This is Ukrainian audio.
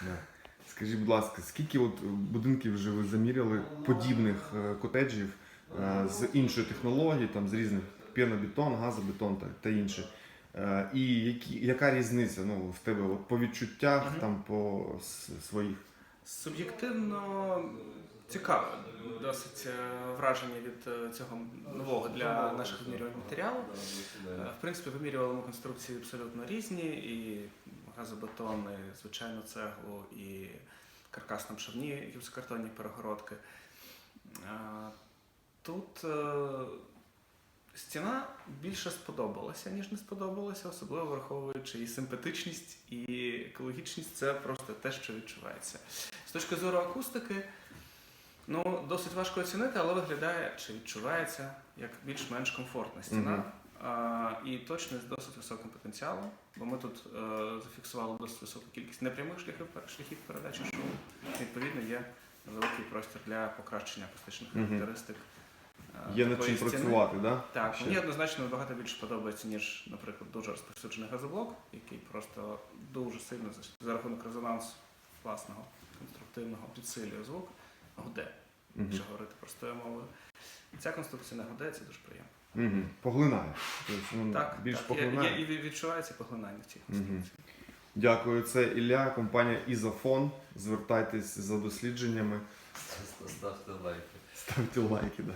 Да. Скажіть, будь ласка, скільки от будинків вже ви заміряли подібних е, котеджів е, з іншої технології, там з різних пінобетон, газобетон та, та інше? Е, І які, яка різниця ну, в тебе от, по відчуттях, Мгм. там, по своїх? Суб'єктивно цікаве досить враження від цього нового для наших вимірювань матеріалу. В принципі, вимірювали ми конструкції абсолютно різні, і газобетон, і звичайну цеглу, і каркасно-пшовні гіпсокартонні перегородки. Е, Тут е, стіна більше сподобалася, ніж не сподобалася, особливо враховуючи і симпатичність, і екологічність це просто те, що відчувається. З точки зору акустики, ну, досить важко оцінити, але виглядає чи відчувається як більш-менш комфортна стіна. І точно з досить високим потенціалом, бо ми тут е, зафіксували досить високу кількість непрямих шляхів, шляхів передачі шуму. Відповідно, є великий простір для покращення акустичних характеристик. е, Є над чим стіни. працювати, да? Так, Ще. мені однозначно набагато більше подобається, ніж, наприклад, дуже розповсюджений газоблок, який просто дуже сильно за, рахунок резонансу власного конструктивного підсилює звук, гуде, якщо говорити простою мовою. Ця конструкція не гуде, дуже приємно. Угу. Поглинає. Тобто, ну, Так, більш так поглинає. є, і відчувається поглинання в цій конструкції. Дякую. Це Ілля, компанія Ізофон. Звертайтесь за дослідженнями, Ставте лайки. ставте лайки. Да.